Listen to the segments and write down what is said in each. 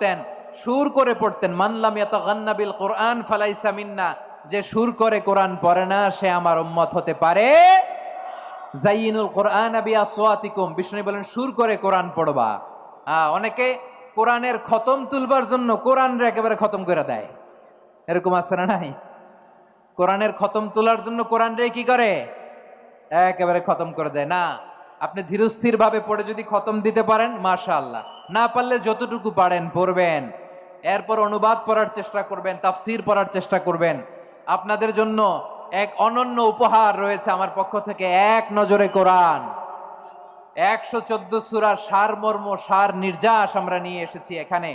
পড়তেন সুর করে পড়তেন মানলাম ইয়াতাগান্নাবিল কোরআন ফালাইসা মিন্না যে সুর করে কোরআন পড়ে না সে আমার উম্মত হতে পারে? জাইনুল কোরআন আবি আসওয়াতিকুম বিষ্ণু বলেন সুর করে কোরআন পড়বা। আহ, অনেকে কোরআনের খতম তুলবার জন্য কোরআনরে একেবারে খতম করে দেয়। এরকম আছে না নাই? কোরআনের খতম তোলার জন্য কোরআন রে কি করে? একেবারে খতম করে দেয়। না আপনি ধীরস্থির ভাবে পড়ে যদি খতম দিতে পারেন মাশা আল্লাহ না পারলে যতটুকু পারেন, পড়বেন। এরপর অনুবাদ পড়ার চেষ্টা করবেন, তাফসির পড়ার চেষ্টা করবেন। আপনাদের জন্য এক অনন্য উপহার রয়েছে আমার পক্ষ থেকে, এক নজরে কোরআন। একশো চোদ্দ সুরার সারমর্ম সার নির্যাস আমরা নিয়ে এসেছি এখানে।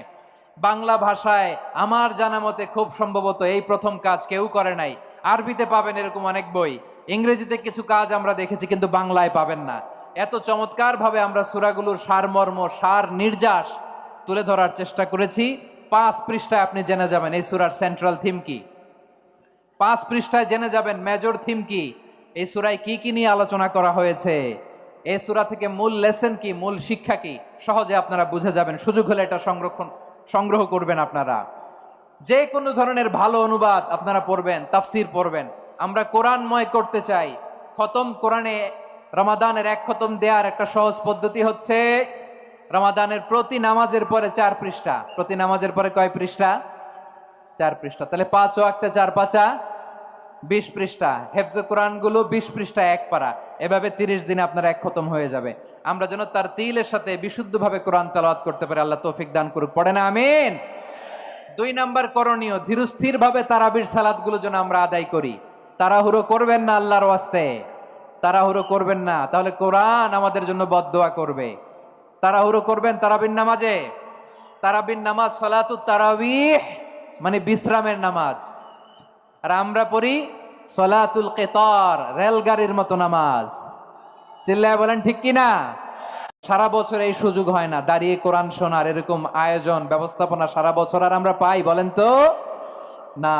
বাংলা ভাষায় আমার জানা মতে খুব সম্ভবত এই প্রথম কাজ কেউ করে নাই। আরবিতে পাবেন এরকম অনেক বই। ইংরেজিতে কিছু কাজ আমরা দেখেছি, কিন্তু বাংলায় পাবেন না। এত চমৎকার ভাবে আমরা সুরাগুলোর সারমর্ম, সার নির্যাস তুলে ধরার চেষ্টা করেছি। পাঁচ পৃষ্ঠায় আপনি জেনে যাবেন এই সুরার সেন্ট্রাল থিম কি। পাঁচ পৃষ্ঠায় জেনে যাবেন মেজর থিম কি। এই সুরায় কি কি নিয়ে আলোচনা করা হয়েছে। এই সুরা থেকে মূল লেসন কি, মূল শিক্ষা কি, সহজে আপনারা বুঝে যাবেন। সুযোগ হলে এটা সংরক্ষণ, সংগ্রহ করবেন আপনারা। যে কোনো ধরনের ভালো অনুবাদ আপনারা পড়বেন, তাফসির পড়বেন। আমরা কোরআনময় করতে চাই। খতম কোরআনে রমাদানের এক খতম দেওয়ার একটা সহজ পদ্ধতি হচ্ছে রমাদানের প্রতি নামাজের পরে চার পৃষ্ঠা। প্রতি নামাজের পরে কয় পৃষ্ঠা? চার পৃষ্ঠা। তাহলে পাঁচ ও একটা চার পাঁচা, বিশ পৃষ্ঠা। হেফজে কোরআনগুলো বিশ পৃষ্ঠা এক পারা এভাবে তিরিশ দিনে আপনার এক খতম হয়ে যাবে। আমরা যেন তার তিলের সাথে বিশুদ্ধভাবে কোরআন তেলাওয়াত করতে পারি। আল্লাহ তৌফিক দান করুক। পড়ে না? আমিন। দুই নাম্বার করণীয় ধীরস্থির ভাবে তারাবির সালাদগুলো যেন আমরা আদায় করি। তাড়াহুড়ো করবেন না আল্লাহর ওয়াস্তে। তাড়াহুড়ো করবেন না। তাহলে কোরআন আমাদের জন্য বদদোয়া করবে। তাড়াহুড়ো করবেন তারাবিন নামাজে। তারাবিন নামাজ সলাতু তারাবিহ মানে বিশ্রামের নামাজ। আর আমরা পড়ি সলাতুল কেতর, রেলগাড়ির মতো নামাজ। চিল্লায় বলেন, ঠিক কি না? সারা বছর এই সুযোগ হয় না। দাঁড়িয়ে কোরআন শোনার এরকম আয়োজন, ব্যবস্থাপনা সারা বছর আর আমরা পাই, বলেন তো? না।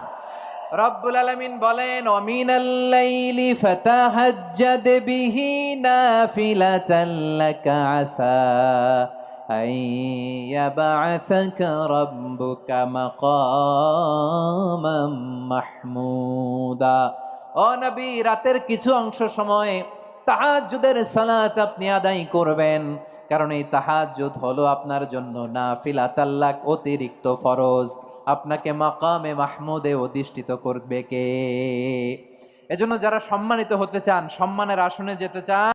রব্বুল আলামিন বলেন, অমিনাল লাইলি ফাতাহাজ্জাদ বিহি নাফিলাতান লাকা আসা আন ইয়াবআসাকা রাব্বুকা মাকামাম মাহমুদা। ও রাতের কিছু অংশ সময় তাহাজ্জুদের সালাত আপনি আদায় করবেন। কারণ এই তাহাজুদ হলো আপনার জন্য নাফিলা তাল্লাক অতিরিক্ত ফরজ। আপনাকে মাকামে মাহমুদে অধিষ্ঠিত করবে কে? এজন্য যারা সম্মানিত হতে চান, সম্মানের আসনে যেতে চান